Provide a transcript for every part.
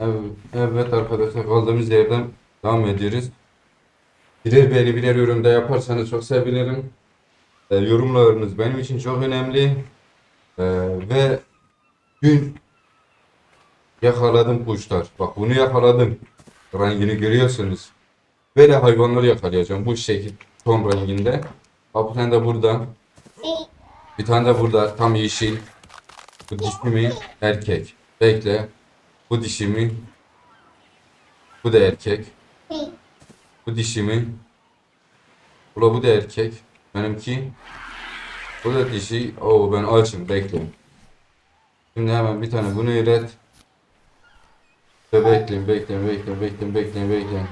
Evet, arkadaşlar kaldığımız yerden devam ediyoruz. Birer beni birer yorumda yaparsanız çok sevinirim. E, yorumlarınız benim için çok önemli. E, ve dün yakaladım kuşlar. Bak bunu yakaladım. Rengini görüyorsunuz. Böyle hayvanları yakalayacağım bu şekil ton renginde. Bak bir tane de burada. Bir tane de burada tam yeşil. Bu dişi mi? Erkek. Bekle. Bu dişi mi? Bu da erkek. Bu dişi mi? Ula bu da erkek. Benimki. Bu da dişi. Oo ben açım. Bekle. Şimdi hemen bir tane bunu üret. Bekleyin, bekleyin, bekleyin, bekleyin, bekleyin, bekleyin.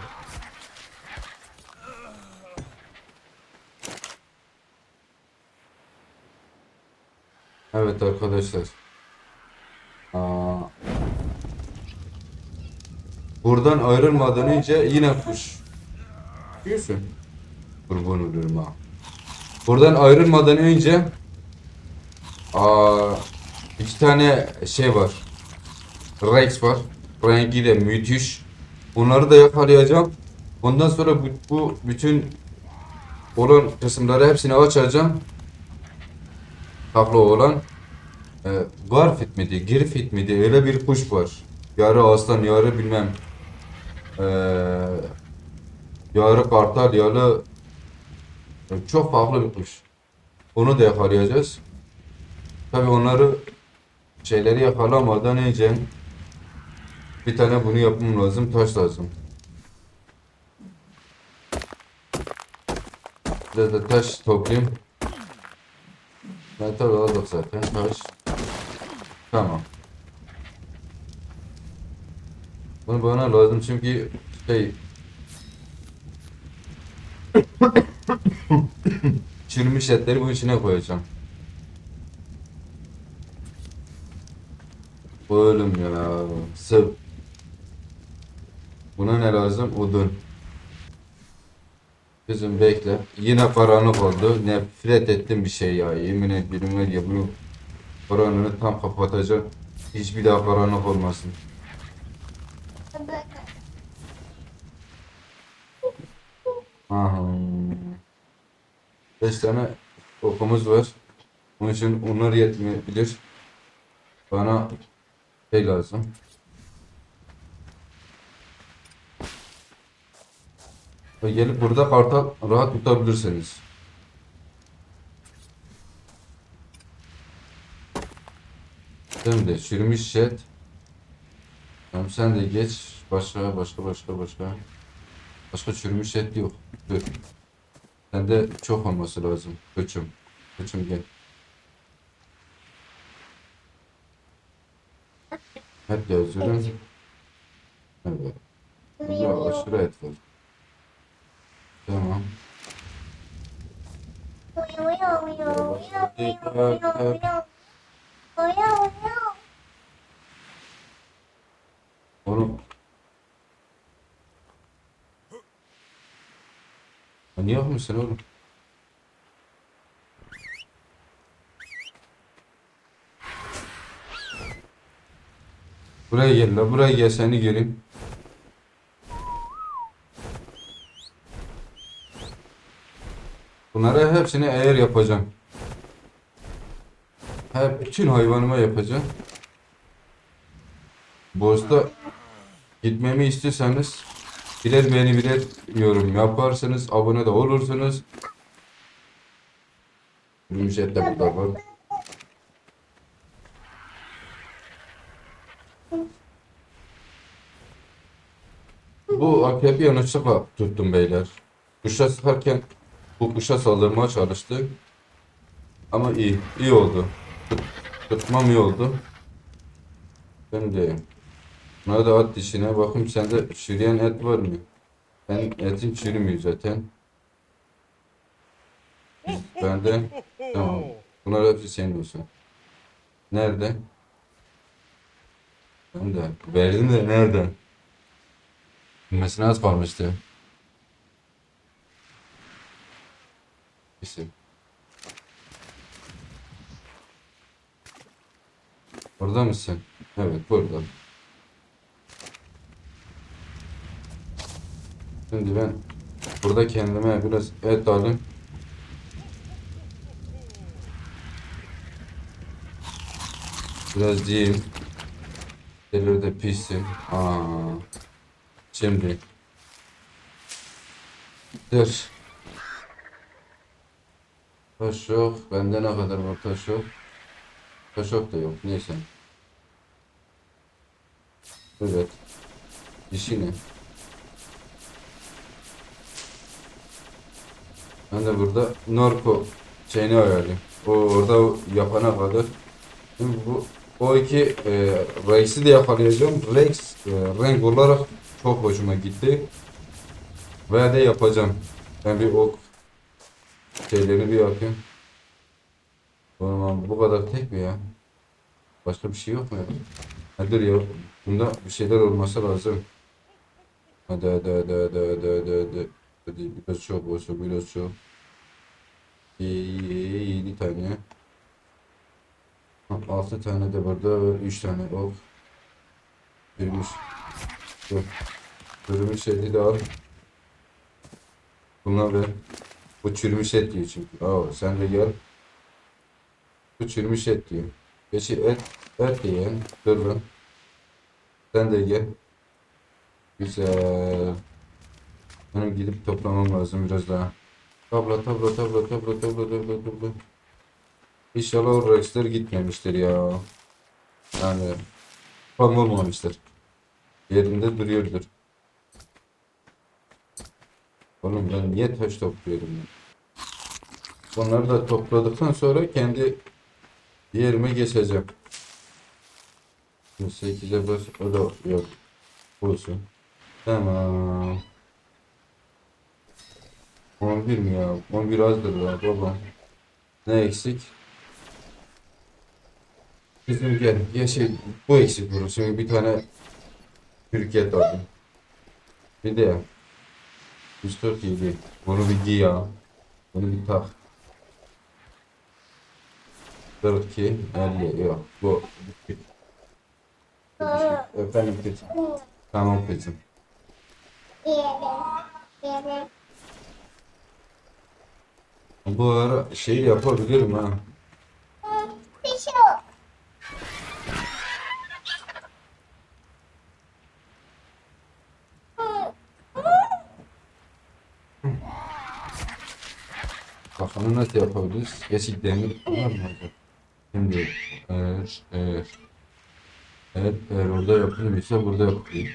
Evet arkadaşlar. Aa, buradan ayrılmadan önce yine kuş. Diyorsun. Kurban olurum ha. Buradan ayrılmadan önce aa, iki tane şey var. Rex var. Rengi de müthiş. Onları da yakalayacağım. Ondan sonra bu, bu bütün olan kısımları hepsini açacağım. Takla olan e, Garfit miydi, Girfit miydi? Öyle bir kuş var. Yarı aslan, yarı bilmem. E, yarı kartal, yarı e, çok farklı bir kuş. Onu da yakalayacağız. Tabi onları şeyleri yakalamadan önce bir tane bunu yapmam lazım. Taş lazım. Biraz da taş toplayayım. Metal aldık zaten. Taş. Tamam. Bunu bana lazım çünkü şey çürümüş etleri bunun içine koyacağım. Oğlum ya. Sıv. Buna ne lazım? Odun. Kızım bekle. Yine karanlık oldu. Nefret ettim bir şey ya. Yemin var ya bunu karanlığı tam kapatacağım. Hiçbir daha karanlık olmasın. Aha. Beş tane okumuz var. Onun için onlar yetmeyebilir. Bana şey lazım. Ve gelip burada kartal rahat tutabilirsiniz. Şimdi çürümüş şet. Tamam sen de geç. Başka başka başka başka. Başka çürümüş et yok. Dur. Sende çok olması lazım. Koçum. Koçum gel. Hep yazıyorum. Evet. Burada aşırı et var. Tamam. Oğlum. Ya niye yapmışsın oğlum? Buraya gel la buraya gel seni göreyim. Bunları hepsini eğer yapacağım. Hep bütün hayvanıma yapacağım. Bozda gitmemi istiyorsanız birer beni birer yorum yaparsınız. Abone de olursunuz. Gümüşet de burada var. Bu AKP yanlışlıkla tuttum beyler. Kuşa sıkarken bu kuşa saldırmaya çalıştı. Ama iyi, iyi oldu. Tut, tutmam iyi oldu. Ben de Buna da at dişine bakayım sende çürüyen et var mı? Ben etim çürümüyor zaten. Bende tamam. Bunlar hepsi senin olsun. Nerede? Ben de verdim de nerede? Bilmesine az kalmıştı. İsim. Burada mısın? Evet burada. Şimdi ben burada kendime biraz et alayım. Biraz yiyeyim. Elleri de pişsin. Aa. Şimdi. Dur. Taş yok. Bende ne kadar var taş yok. Taş yok da yok. Neyse. Evet. İşi ne? Ben de burada narko şeyini ayarlayayım. O orada yapana kadar. Şimdi bu o iki e, Rex'i de yakalayacağım. Rex e, renk olarak çok hoşuma gitti. Ve de yapacağım. Ben bir ok şeyleri bir yapayım. Tamam bu kadar tek mi ya? Başka bir şey yok mu ya? Hadi ya. Bunda bir şeyler olması lazım. Hadi hadi hadi hadi hadi hadi hadi. Hadi biraz çok olsun biraz çok. İyi, yedi tane. Ha, Altı tane de burada ve üç tane ok. Yürümüş. Dur. Yürümüş eti de al. Buna ver. Bu çürümüş et diyor çünkü. Aa, sen de gel. Bu çürümüş et diyor. Geçi et, et yiyen. Dur lan. Sen de gel. Güzel. Benim gidip toplamam lazım biraz daha. Tabla tabla tabla tabla tabla tabla tabla. İnşallah o Rex'ler gitmemiştir ya. Yani olmamıştır. Yerinde duruyordur. Oğlum ben niye taş topluyorum ya? Bunları da topladıktan sonra kendi yerime geçeceğim. Şimdi 8'e bas. O da yok. Olsun. Tamam. 11 mi ya? 11 azdır ya baba. Ne eksik? Bizim gel. Ya şey bu eksik burası. Şimdi bir tane Türkiye aldım. Bir de 147. Bunu bir giy ya. Bunu bir tak. 42 50 yok. Bu. Efendim kızım. Tamam kızım. Bu ara şey yapabilirim ha. Bakalım nasıl yapabiliriz? Geçik demir var mı? Şimdi eğer eğer eğer, eğer orada yapılmıyorsa burada yapayım.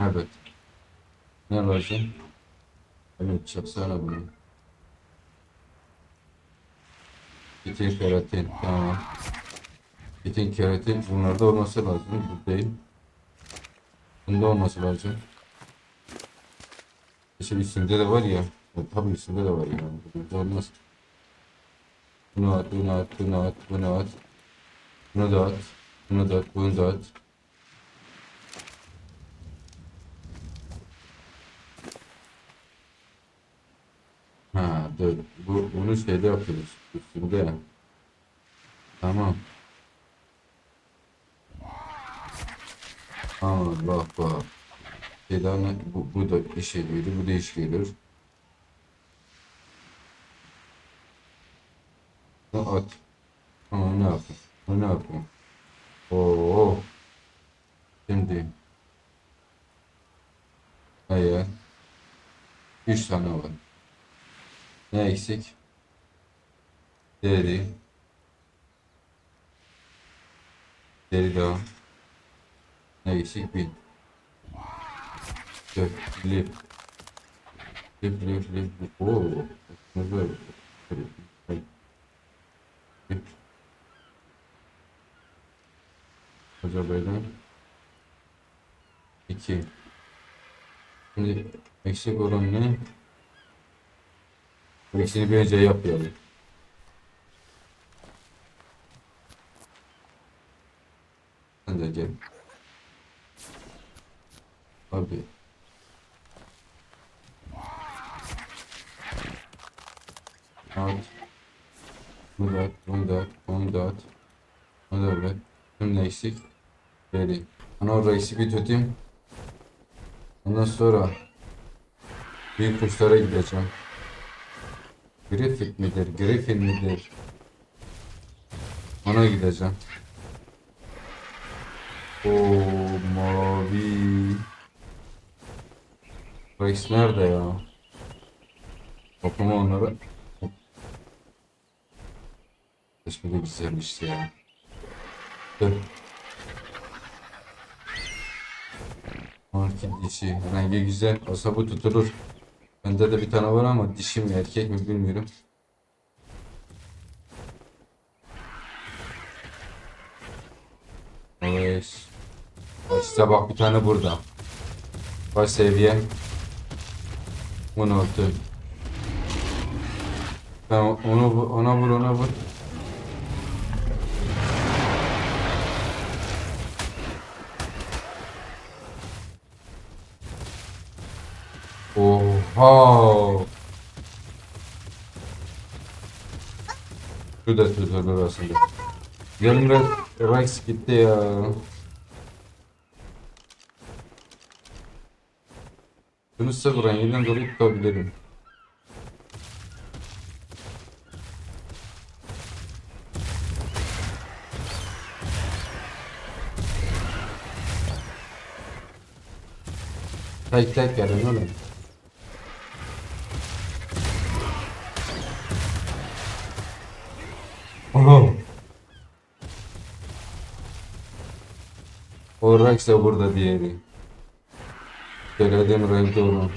Evet. Ne lazım? Evet çaksana bunu. Bitin keratin tamam. Bitin keratin bunlarda olması lazım. Bu. Bunda olması lazım. İşte üstünde de var ya. tabii üstünde de var ya. Burada olmaz. Bunu at, bunu at, bunu at, bunu at. Bunu da at. Bunu da at, bunu da at. Ha Bu, bunu şeyde yapıyoruz. Üstünde. Tamam. Aa bak bak. Şeyden bu, bu da iş geliyor, bu da iş gelir. Ne at. Ama ne yapayım? Ne yapayım? Oo. Şimdi. Hayır. Üç tane var. Ne eksik? Deri. Deri daha. Ne eksik? Dört. Lip. Lip lip lip. lip. Oo. Böyle? Lip. Hoca böyle. İki. Şimdi eksik olan ne? Bu ikisini bir önce yapmayalım. Sen de gel. Abi. At. Bunu da at, bunu da at, bunu da at. Da bırak. Bunun eksik. Deri. Ben o reisi bir tutayım. Ondan sonra büyük kuşlara gideceğim. Griffith midir? Griffin midir? Ona gideceğim. O mavi. Reis nerede ya? Okuma onları. İsmi de güzelmişti ya. Dur. Market dişi. Rengi güzel. Olsa bu tutulur. Bende de bir tane var ama dişi mi erkek mi bilmiyorum. Evet. İşte bak bir tane burada. Baş seviye. 16. Tamam onu ona vur ona vur. Oha! Şu da tutulur aslında. Yarım Rex, gitti ya. Şunu sıfır renginden dolayı tutabilirim. Tek tek gelin. Oğlum. O Rex de burada diğeri. Söylediğim renkte onu.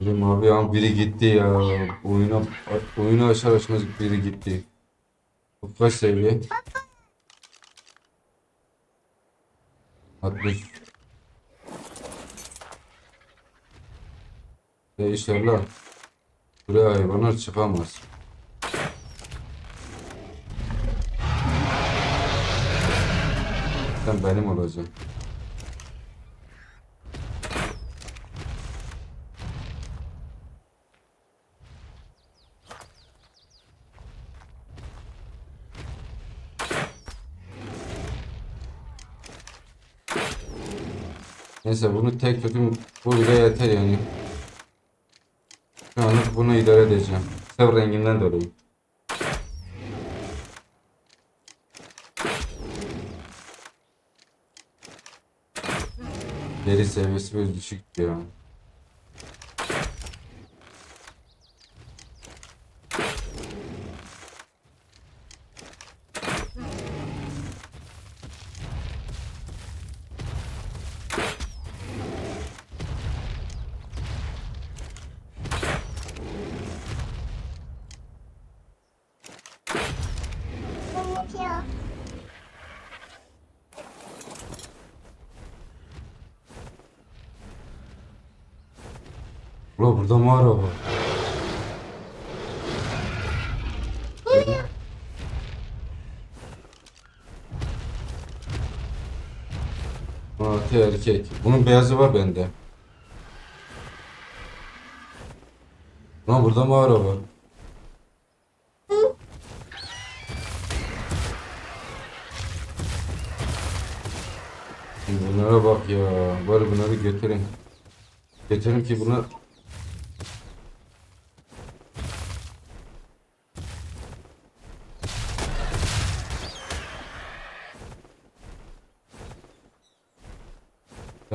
Bizim abi ya biri gitti ya. Oyuna oyunu aşağı açmaz biri gitti. Bu kaç seviye? 60. Ya inşallah buraya hayvanlar çıkamaz. Sen benim olacaksın. Neyse bunu tek tutayım. Bu bile yeter yani. Şu anlık bunu idare edeceğim. Sev renginden dolayı. Deri seviyesi biraz düşük ya. Ula burada mağara var. Artı erkek. Bunun beyazı var bende. Lan burada mağara var. Bunlara bak ya. Bari bunları götürün. Götürün ki bunlar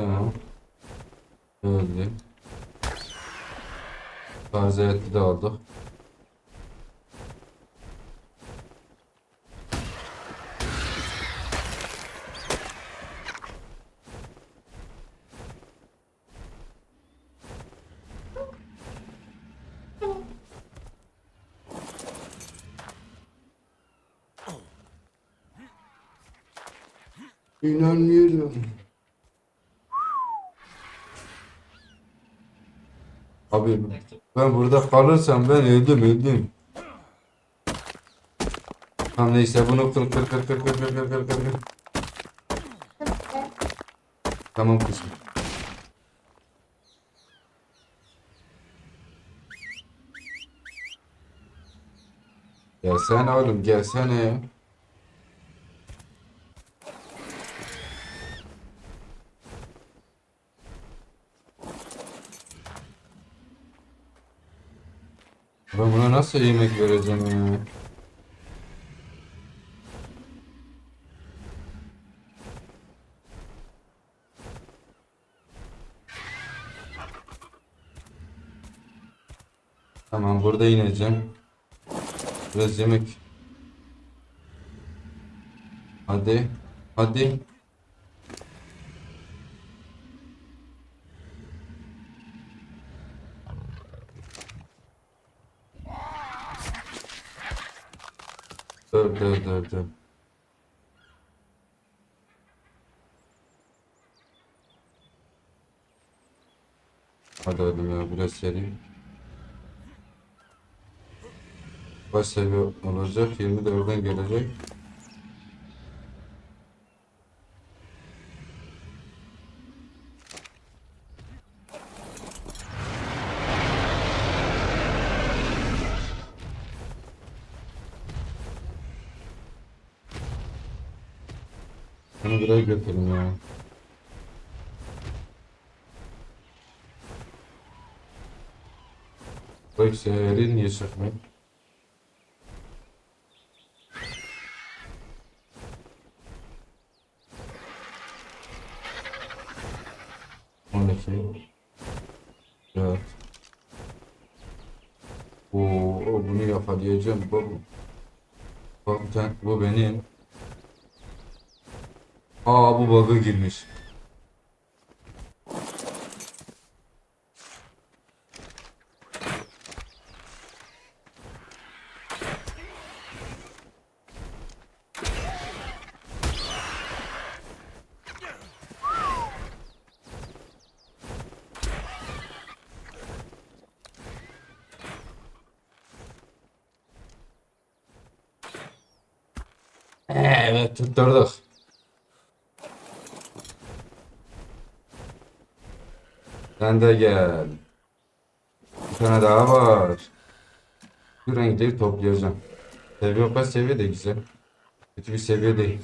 Tamam. Öldü. Tarziyeti de aldık. İnanmıyorum. Abi ben burada kalırsam ben öldüm öldüm. Tamam neyse bunu kır kır kır kır kır kır kır kır kır. Tamam kızım. Gelsene oğlum gelsene ya. Ben buna nasıl yemek vereceğim ya? Tamam burada ineceğim. Biraz yemek. Hadi. Hadi. Dur dur. Hadi oğlum ya biraz seri. Baş seviye olacak. 20 de oradan gelecek. Bunu buraya götürün ya. Niye çıkmıyor? On iki. Evet. Oo, bunu yakalayacağım. Bak, bak bu benim. Aa bu bug'a girmiş. Evet tutturduk. Sen de gel. Bir tane daha var. Bu renkleri toplayacağım. Seviye kaç seviye de güzel. Kötü bir seviye değil.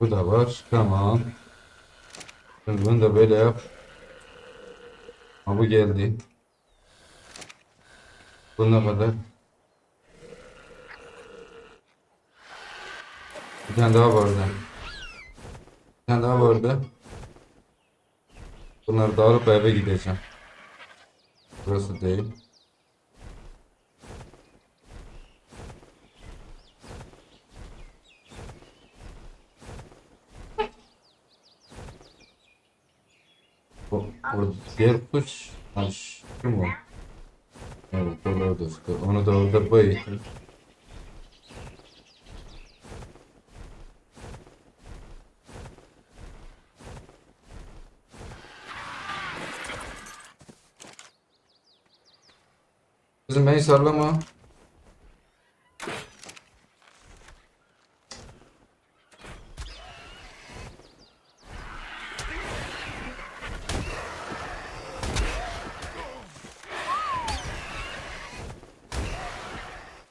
Bu da var. Tamam. Şimdi bunu da böyle yap. Ha bu geldi. Bu ne kadar? Bir tane daha vardı. Bir tane daha vardı. Bunları da alıp eve gideceğim. Burası değil. O, o diğer kuş, kim? Evet, o da orada. Onu da orada bayılttım. Beni sallama.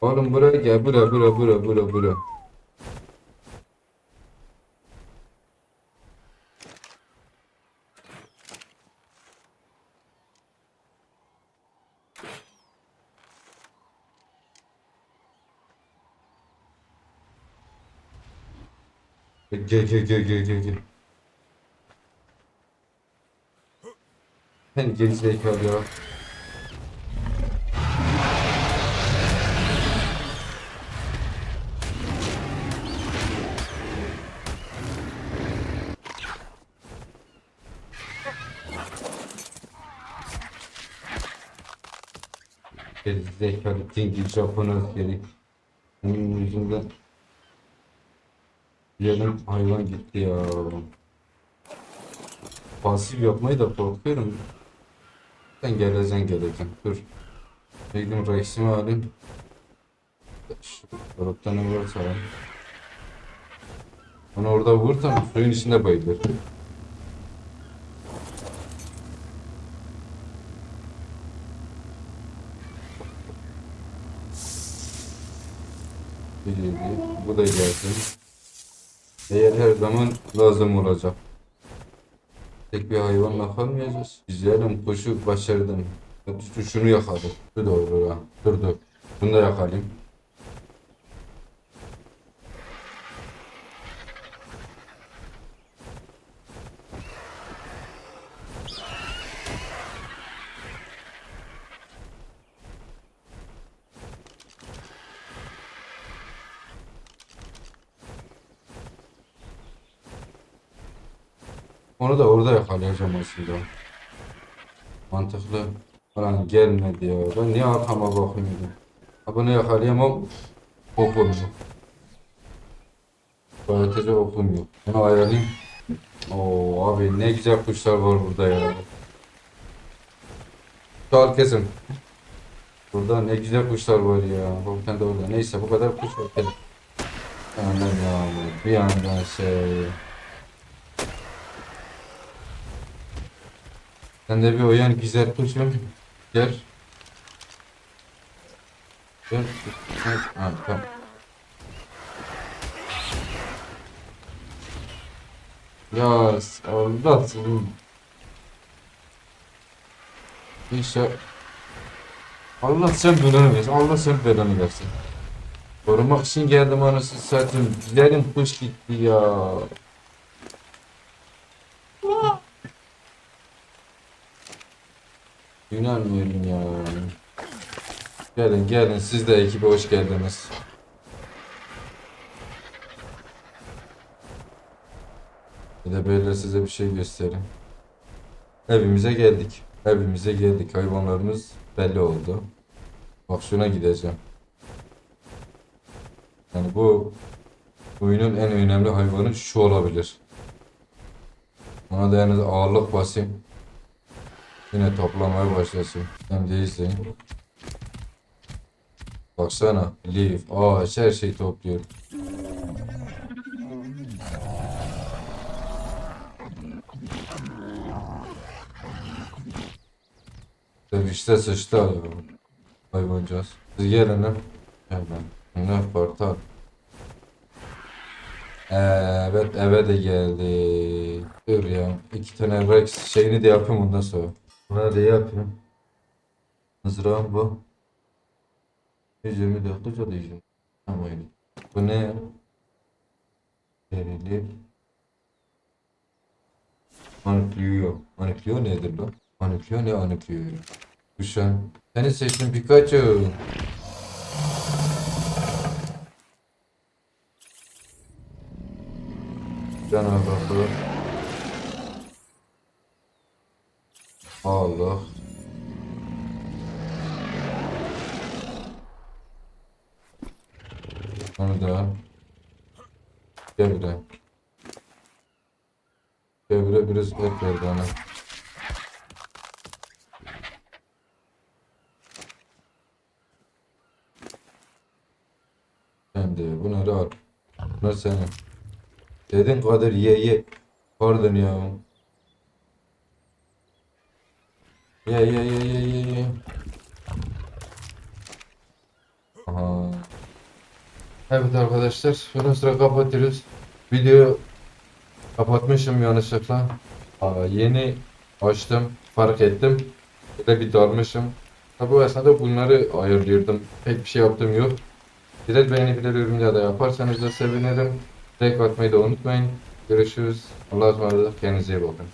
Oğlum buraya gel. Bura bura bura bura bura. Gel gel gel gel gel gel. Sen geri zekalı ya. Geri zekalı King Japon askeri. Onun yüzünden Yerim hayvan gitti ya. Pasif yapmayı da korkuyorum. Sen geleceksin geleceksin. Dur. Bekleyin Rex'imi alayım. Grupta ne varsa alayım. Onu orada vur vursam suyun içinde bayılır. Bu da gelsin. Eğer her zaman lazım olacak. Tek bir hayvanla kalmayacağız. Güzelim kuşu başardım. Şu- Şunu yakaladım. Şu da olur ha. Dur dur. Bunu da yakalayayım. Onu da orada yakalayacağım aslında. Mantıklı. Falan gelmedi ya. Ben niye arkama bakmıyorum? Ha bunu yakalayamam. Okum yok. Öğretici okum yok. Bunu ayarlayayım. Oo abi ne güzel kuşlar var burada ya. Çal kesim. Burada ne güzel kuşlar var ya. Bak tane de orada. Neyse bu kadar kuş var. Bir yandan yağmur, bir yandan şey. Sen de bir uyan güzel kuşum. Gel. Gel. Ha, tamam. Ya Allah senin. İnşallah. Allah sen belanı versin. Allah sen belanı versin. Korumak için geldim anasını satayım. Dilerim kuş gitti ya. İnanmıyorum ya. Gelin gelin siz de ekibe hoş geldiniz. Bir de böyle size bir şey göstereyim. Evimize geldik. Evimize geldik. Hayvanlarımız belli oldu. Şuna gideceğim. Yani bu oyunun en önemli hayvanı şu olabilir. Ona da yani ağırlık basayım. Yine toplamaya başlasın. Hem de izleyin. Baksana. Leaf, ağaç her şeyi topluyor. Dövüşte sıçtı ya. Hayvancağız. Siz gelin lan. Hemen. Ne portal. Evet eve de geldi. Dur ya. iki tane Rex şeyini de yapayım ondan sonra. Da yapayım. Mızrağım bu. 124 çalışıyorum. Tamam öyle. Bu ne ya? Derili. Anıklıyor. Anıklıyor nedir lan? Anıklıyor ne anıklıyor? Kuşan. Seni seçtim Pikachu. Cana Allah. Onu da. Çevre. Çevre biraz et ver bana. Sen de bunları al. Bunlar senin. Dedin Kadir ye ye. Pardon ya. Ye ye ye ye ye ye. Aha. Evet arkadaşlar, şuradan sonra kapatıyoruz. Videoyu kapatmışım yanlışlıkla. Aa, yeni açtım, fark ettim. Bir de bir dalmışım. Tabi bu esnada bunları ayırıyordum. Pek bir şey yaptım yok. Birer beğeni, birer yorum ya da yaparsanız da sevinirim. Like atmayı da unutmayın. Görüşürüz. Allah'a ısmarladık. Kendinize iyi bakın.